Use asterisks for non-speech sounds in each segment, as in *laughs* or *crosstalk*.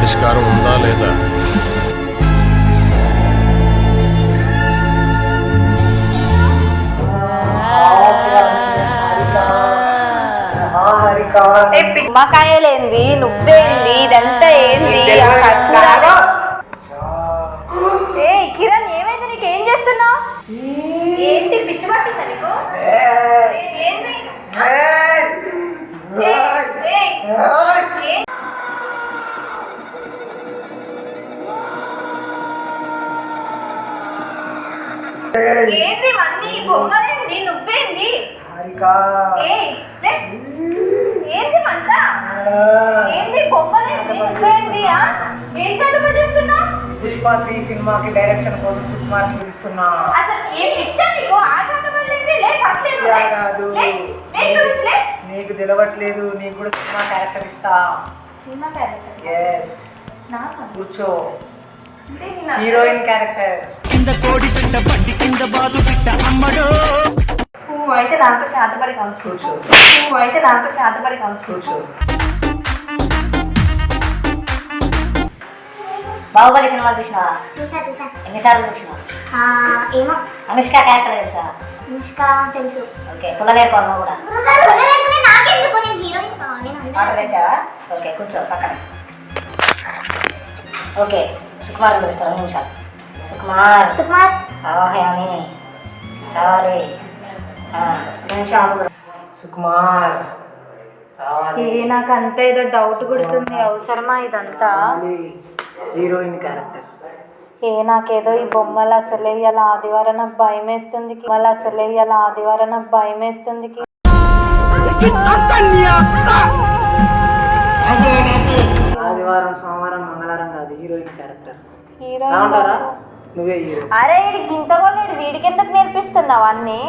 పరిష్కారం ఉందా లేదా? ఏ పిమ్మకాయలేంది నువ్వేంది ఇదంతా ఏంది? ఏంది ఇవన్నీ? బొమ్మలేంది? నువ్వేంది? లే. ఏంది మంతా? ఏంది బొమ్మలేంది? నువ్వేంది ఆ? ఏం చదువు చేస్తున్నావు? పుష్ప త్రీ సినిమాకి డైరెక్షన్ కోసం సుకుమార్ చూపిస్తున్నా అసలు ఏం పిచ్చా నీకు? ఆ చదవలేంది? లే ఫస్ట్ లే పిచ్చా కాదు. లే లే ఇక్కడ నుంచి లే. నీకు తెలవట్లేదు. నీకు కూడా సినిమా క్యారెక్టర్ ఇస్తా. సినిమా క్యారెక్టర్ ఎస్ నాకు? కూర్చో. అంటే నేను హీరోయిన్ క్యారెక్టర్ పువ్వు అయితే నాకు చేతపడి కావచ్చు పువ్వు అయితే నాకు చేతపడి కావచ్చు బాహుబలి సినిమా చూసినావా? చూసా చూసా. ఎన్నిసార్లు చూసినావు? ఏమో. అనుష్క క్యారెక్టర్ తెలుసా? అనుష్క తెలుసు. ఓకే పుల్లలేరు నువ్వు కూడా. ఆర్డర్ తెచ్చావా? ఓకే కూర్చో పక్కన. ఓకే సుకుమార్ రెండు నిమిషాలు సుకుమార్. సుకుమార్. రావాలి. నిమిషాలు సుకుమార్ ఏ నాకు అంతా ఏదో డౌట్ కొడుతుంది అవసరమా ఇదంతా. హీరోయిన్ క్యారెక్టర్ ఏ నాకేదో ఈ బొమ్మలు అసలే ఇలా ఆదివారం నాకు భయం వేస్తుంది బొమ్మలు అసలే ఇలా ఆదివారం నాకు భయం వేస్తుంది ఆదివారం సోమవారం మంగళవారం కాదు. హీరోయిన్ క్యారెక్టర్ హీరో రామంటారా నువ్వే హీరో. అరే వీడికి ఇంత కూడా వీడికి ఎందుకు నేర్పిస్తున్నావు అన్ని?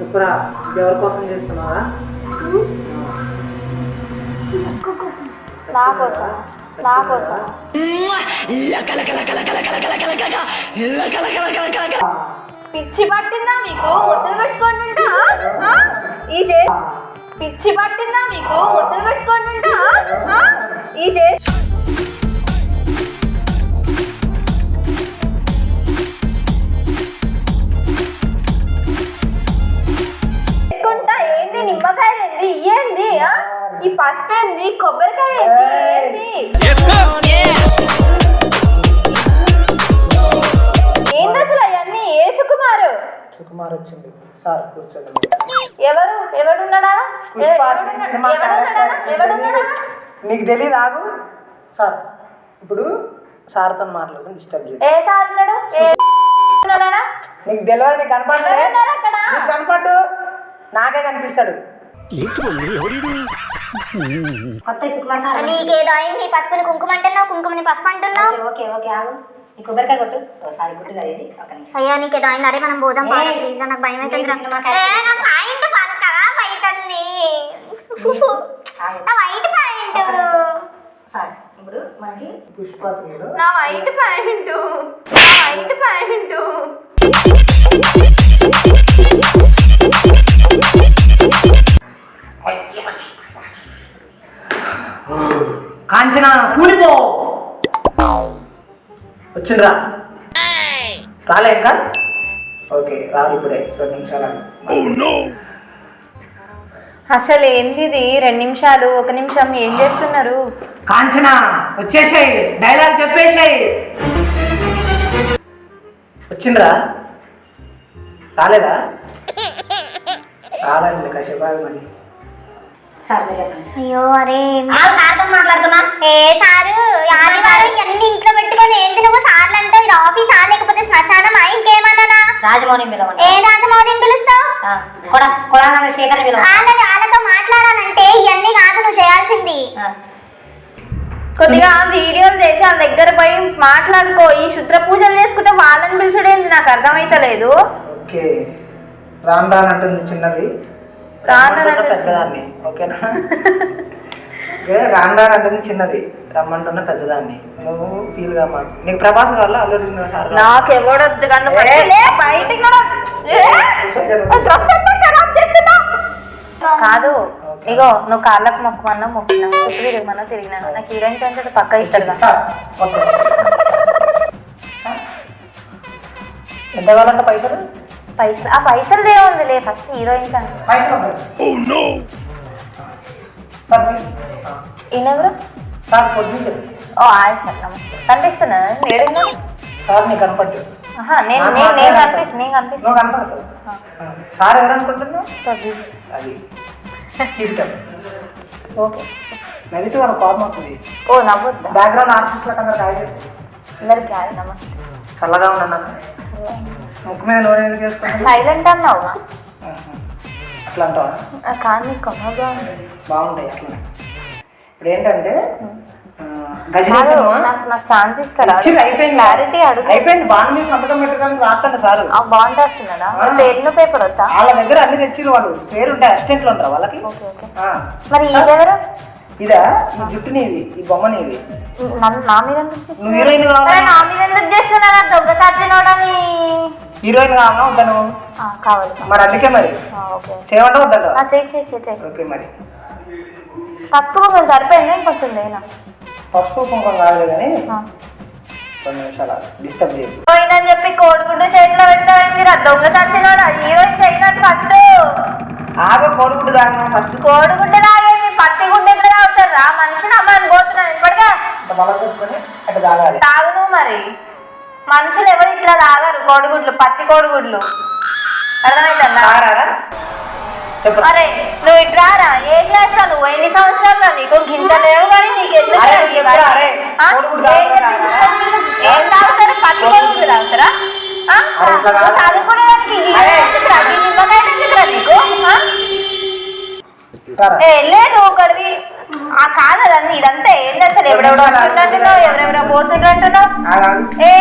చెప్పురా ఎవరి కోసం చేస్తున్నావా నా కోసం నా కోసం పిచ్చి పట్టిందా మీకు ముద్దులు పెట్టుకోండి? ఈ చే పిచ్చి పట్టిందా మీకు ముద్దులు పెట్టుకోండి? ఈ చే ఏంది ఏంది ఆ? ఈ పసుపు ఏంది కొబ్బరికాయ ఏంది ఏంది? ఏంది అసలు అవన్నీ? ఏ సుకుమారు? సుకుమార్ వచ్చింది. సార్ కూర్చోండి. ఎవరు? ఎవడున్నాడా? పుష్ప? నీకు తెలియదు ఆగు. సార్ ఇప్పుడు సార్తో మాట్లాడుతూ డిస్టర్బ్ ఏ సార్ ఉన్నాడు? ఏ ఉన్నాడా? నీకు తెలియదు నీకు కనపడలే ఎవరున్నారు అక్కడ? నీకు కనపడ్డు? నాకే కనిపిస్తాడు. కొత్త నీకేదో అయింది పసుపుని కుంకుమ అంటున్నావు కుంకుమని పసుపు అంటున్నావు ఓకే ఓకే ఆగు. ఈ కొబ్బరికాయ కొట్టు. సారీ గుడ్డు కదా ఇది. ఒక నిమిషం. అయ్యో నీకేదో అయింది? అరే మనం పోదాం ఏ, పాద ప్లీజ్ నాకు భయం అవుతుంది పాయింట్ పాద ఖరాబ్ అవుతుంది. నా వైట్ పాయింట్. సార్ ఇప్పుడు మనకి పుష్ప త్రీలో నా వైట్ ప్యాంటు. నా వైట్ ప్యాంటు. కాంచన కూలిపో. వచ్చిండ్రా. రాలే ఇంకా? ఓకే రాదు ఇప్పుడే. రెండు నిమిషాలు అసలు ఏంది ఇది రెండు నిమిషాలు ఒక నిమిషం ఏం చేస్తున్నారు? కాంచన వచ్చేసాయి. డైలాగ్ చెప్పేసాయి. వచ్చిండ్రా? రాలేదా? *laughs* రాలండి కాసేపు మరి. అయ్యో అరే సార్తో మాట్లాడుతున్నా? ఏ సారు? ఆదివారం ఇవన్నీ ఇంట్లో పెట్టుకొని ఏంటి నువ్వు? సార్లు అంటే ఇది ఆఫీసా లేకపోతే శ్మశానమా? ఇంకేమన్నానా? రాజమౌళి పిలవండి ఏ రాజమౌళిని పిలుస్తావు? ఆ, కొడ కొడాల శేఖర్ పిలవండి వాళ్ళని వాళ్ళతో మాట్లాడాలంటే ఇవన్నీ కాదు నువ్వు చేయాల్సింది. ఆ, కొద్దిగా వీడియోలు చేసి వాళ్ళ దగ్గర పోయి మాట్లాడుకో. ఈ శుద్ర పూజలు చేసుకుంటే వాళ్ళని పిలిచడేంది? నాకు అర్థమైతలేదు. ఓకే. రాను అంటుంది చిన్నది. రమ్మంటున్న పెద్దదాన్ని ఓకేనా? ఓకే రాండాన్ అంటుంది చిన్నది రమ్మంటున్న పెద్దదాన్ని. నువ్వు ఫీల్గా మాకు. నీకు ప్రభాస్ కావాలా? అల్లు అర్జున్ సార్ నాకు ఎవడొద్దు కన్ను లే బయటికి కాదు ఇగో నువ్వు కాళ్ళకు మొక్కమన్నా మొక్కినా చుట్టూ తిరిగమన్నా తిరిగినా నాకు హీరోయిన్స్ అంటే పక్క ఇస్తారు కదా ఎంత కావాలంట పైసలు? పైసలు. ఆ పైసలు ఏముందిలే ఫస్ట్ హీరోయిన్స్ అంటే పైసలు వద్దు. సార్ మీరు? ఆ. ఈయన ఎవరు? సార్ పొద్దున్నే ఓ ఆయ్ సార్ నమస్తే. కనిపిస్తున్నా? ఏడు సార్ నీకు కనపడ్డు ఆహా నేను నేను నేను కనిపిస్తు నేను కనిపిస్తాను నువ్వు కనపడుతుంది సార్ ఎవరు అనుకుంటున్నావు అది. ఓకే. నెగిటివ్ వాళ్ళ కోపం అవుతుంది ఓ నవ్వొద్దా? బ్యాక్గ్రౌండ్ ఆర్టిస్ట్లకు అందరు అందరికి హాయ్ నమస్తే. చల్లగా ఉన్నాను ముక్కు మీద నూనె ఎందుకు వేసుకున్నాను సైలెంట్ అన్నావు? అట్లా అంటావా కానీ బాగుంటాయి అట్లా ఇప్పుడు ఏంటంటే నాకు ఛాన్స్ ఇస్తారా? క్లారిటీ అడుగు. అయిపోయింది బాగా మీద సంతకం పెట్టడానికి రాస్తాను సార్. బాగుంది వస్తున్నాడా. పెన్ను పేపర్ వద్దా? వాళ్ళ దగ్గర అన్ని తెచ్చిన వాళ్ళు. స్పేర్ ఉంటాయి అసిస్టెంట్లు ఉంటారు వాళ్ళకి. Okay okay. ఆ. మరి ఇదెవరు ఇదా ఈ జుట్టు నీది ఈ బొమ్మ నీది. నా మీద ఎందుకు? నువ్వు హీరోయిన్ కావాలా నా మీద ఎందుకు చేస్తున్నారా దొంగ సచ్చినోడని హీరోయిన్ కావాలా ఆ, కావాలి మరి అందుకే మరి. ఓకే. చేయమంటే వద్దంట చెయ్యి చెయ్యి చెయ్యి ఓకే మరి. పసుపు కొంచెం సరిపోయింది? ఇంకొంచెం లేనా పసుపు కుంకుమ కాదు కానీ. కొన్ని నిమిషాలు డిస్టర్బ్ చేయదు హీరోయిన్ అని చెప్పి కోడిగుడ్డు చేతిలో పెడతావేంది రా. దొంగ సచ్చినోడా హీరోయిన్ చేయనట్టు ఫస్ట్. ఆగ కోడిగుడ్డు దాని ఫస్ట్. కోడిగుడ్డ తాగేది పచ్చి గుడ్డ ఎట్లా తాగుతారు? రా మనిషిని అమ్మాయిని పోతున్నాను ఇప్పటికే. మళ్ళీ అటు తాగాలి. తాగు నువ్వు మరి. మనుషులు ఎవరు ఇట్లా తాగరు? కోడిగుడ్లు పచ్చి కోడిగుడ్లు. అర్థమవుతుందా అరే నువ్వు ఇట్రారా ఏ క్లాస్ నువ్వు ఎన్ని సంవత్సరాలు నీకు గింత లేవు కానీ నీకు ఎందుకు ఏం తాగుతారా? పచ్చి కోడిగుడ్లు. తాగుతారా. చదువుకునేదానికి నిమ్మకాయ నీకు? నువ్వు ఒకడివి ఆ కాదు అదండి ఇదంతా ఏంది అసలు ఎవడెవడో వస్తుందంటున్నావు? ఎవరెవరో ఆగాలి. ఏ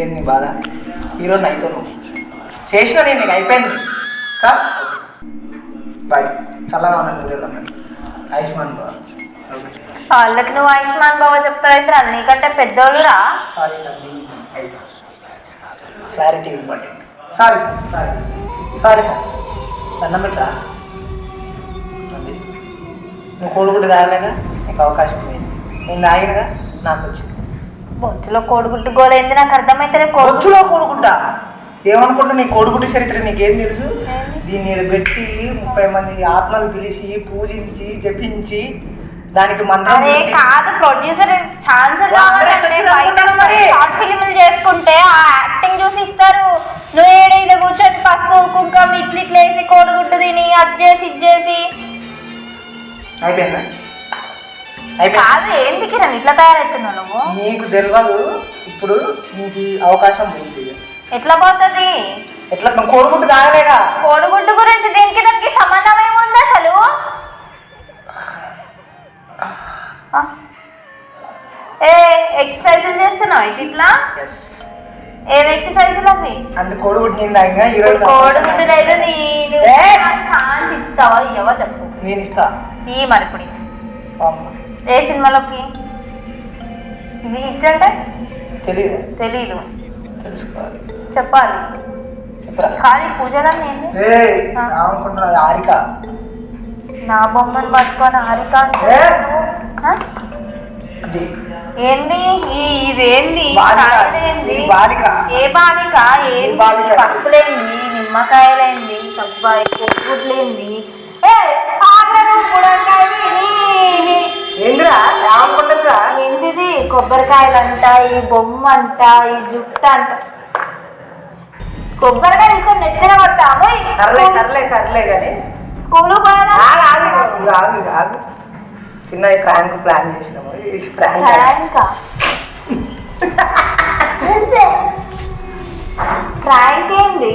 ఏంది నీ బాధ? హీరో నైతో నువ్వు చేసిన నేను నీకు అయిపోయింది. Sir bye. చల్లగా ఉన్నాను ఐస్ మరి వాళ్ళకి నువ్వు ఆయుష్మాన్ బాబా చెప్తావు నీకంటే పెద్దోళ్ళు రా sorry sir clarity important. Sorry sir sorry sir sorry sir దండం పెట్టరా. నువ్వు కోడిగుడ్డు తాగలేగా నీకు అవకాశం పోయింది నేను తాగినగా నాకు వచ్చింది. బొచ్చులో కోడిగుడ్డు గోలైంది. నాకు అర్థమైతే బొచ్చులో కోడిగుడ్డ? ఏమనుకుంటా నీ కోడిగుడ్డు చరిత్ర నీకేం తెలుసు? దీన్ని పెట్టి ముప్పై మంది ఆత్మలు పిలిచి పూజించి జపించి దానికి మంత్రం అరే కాదు ప్రొడ్యూసర్ ఛాన్స్? షార్ట్ ఫిల్మ్లు చేసుకుంటే ఆ యాక్టింగ్ చూసి ఇస్తారు. నువ్వు ఏడ ఇది కూర్చొని పసుపు కుంకుమ ఇట్ల ఇట్లా వేసి కోడిగుడ్డు తిని అది చేసి ఇది చేసి. అయిపోయిందా? కాదు ఏంది కిరణ్ ఇట్లా తయారవుతున్నావు నువ్వు? నీకు తెలియదు ఇప్పుడు నీకు అవకాశం ఇక. ఎట్లా పోతుంది? ఎట్లా కోడిగుడ్డు తాగలేగా కోడిగుడ్డు గురించి దీనికి దానికి సంబంధం ఏముంది అసలు ఆ? ఏ ఎక్సర్సైజులు చేస్తున్నావు? ఇటు ఇట్లా ఏం ఎక్సర్సైజులు అవి అంటే కోడిగుడ్డు నేను ఇప్పుడు కోడిగుడ్డు అయితే నేను ఏ? ఛాన్స్ ఇస్తావా ఇవ్వవా చెప్పు. నేను ఇస్తా. ఈ. ఏ సినిమాలోకి? ఇది హిట్ అంటే? తెలీదు. తెలీదు. తెలుసుకోవాలి. చెప్పాలి. కానీ పూజలన్నీ ఏంది? ఏ రావనుకుంటున్నది హారిక నా బొమ్మను పట్టుకొని హారిక అంటే ఏ? ఆ? ఇది ఏంది ఇదేంది బాలిక. ఇది బాలిక. ఏ బాలిక? ఏంది. పసుపులేంది నిమ్మకాయలేంది ఏందిరా? ఏమనుకుంటుందిరా ఏంటిది కొబ్బరికాయలంట ఈ బొమ్మ అంట ఈ జుట్టు అంట కొబ్బరికాయ తీసుకొని నెత్తిన పడతాము సర్లే సర్లే సర్లే కానీ స్కూల్ పోయాలా ఆగు ఆగు ఆగు, ఆగు ఆగు చిన్న ప్రాంక్ ప్లాన్ చేసినాము ఇది ప్రాంక్ ప్రాంకా ఏంది